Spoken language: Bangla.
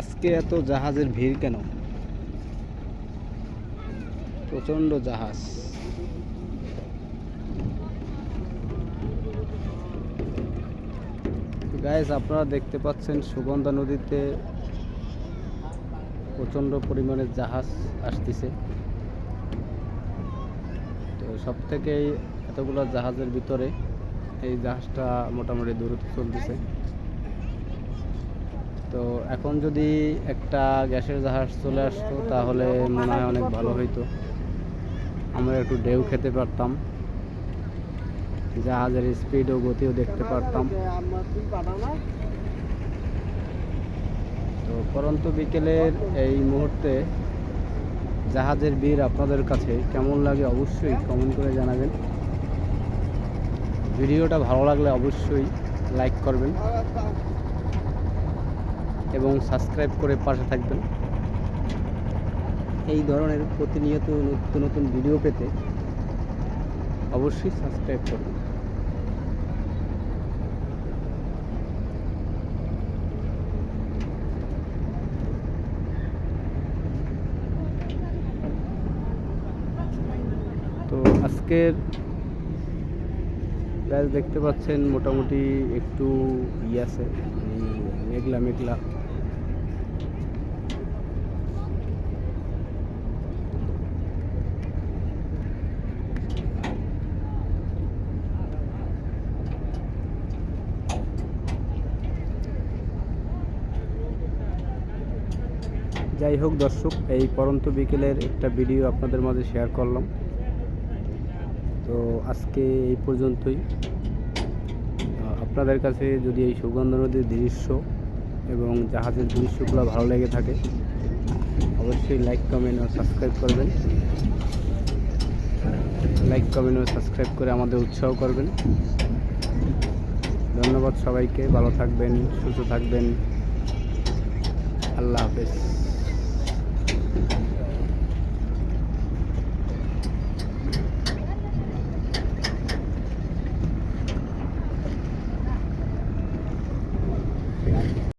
আজকে এত জাহাজের ভিড় কেন? প্রচণ্ড জাহাজ। গাইজ আপনারা দেখতে পাচ্ছেন সুগন্ধা নদীতে প্রচণ্ড পরিমাণে জাহাজ আসতেছে। তো সব থেকে এতগুলো জাহাজের ভিতরে এই জাহাজটা মোটামুটি দ্রুত চলতেছে। তো এখন যদি একটা গ্যাসের জাহাজ চলে আসতো, তাহলে মনে হয় অনেক ভালো হইতো। আমরা একটু ঢেউ খেতে পারতাম। জাহাজের স্পিড ও গতিও দেখতে পারতাম। তো পরন্ত বিকেলের এই মুহূর্তে জাহাজের বীর আপনাদের কাছে কেমন লাগে অবশ্যই কমেন্ট করে জানাবেন। ভিডিওটা ভালো লাগলে অবশ্যই লাইক করবেন। এবং সাবস্ক্রাইব করে পাশে থাকবেন। এই ধরনের প্রতিনিয়ত নতুন নতুন ভিডিও পেতে অবশ্যই সাবস্ক্রাইব করবেন। তো আজকের গাছ দেখতে পাচ্ছেন মোটামুটি একটু ই আছে মেঘলা মেঘলা। যাই হোক দর্শক, এই পরন্ত বিকেলের একটা ভিডিও আপনাদের মাঝে শেয়ার করলাম। তো আজকে এই পর্যন্তই। আপনাদের কাছে যদি এই সুগন্ধ নদীর দৃশ্য এবং জাহাজের দৃশ্যগুলো ভালো লেগে থাকে, অবশ্যই লাইক কমেন্ট ও সাবস্ক্রাইব করবেন। লাইক কমেন্ট ও সাবস্ক্রাইব করে আমাদের উৎসাহ করবেন। ধন্যবাদ সবাইকে, ভালো থাকবেন, সুস্থ থাকবেন। আল্লাহ হাফেজ।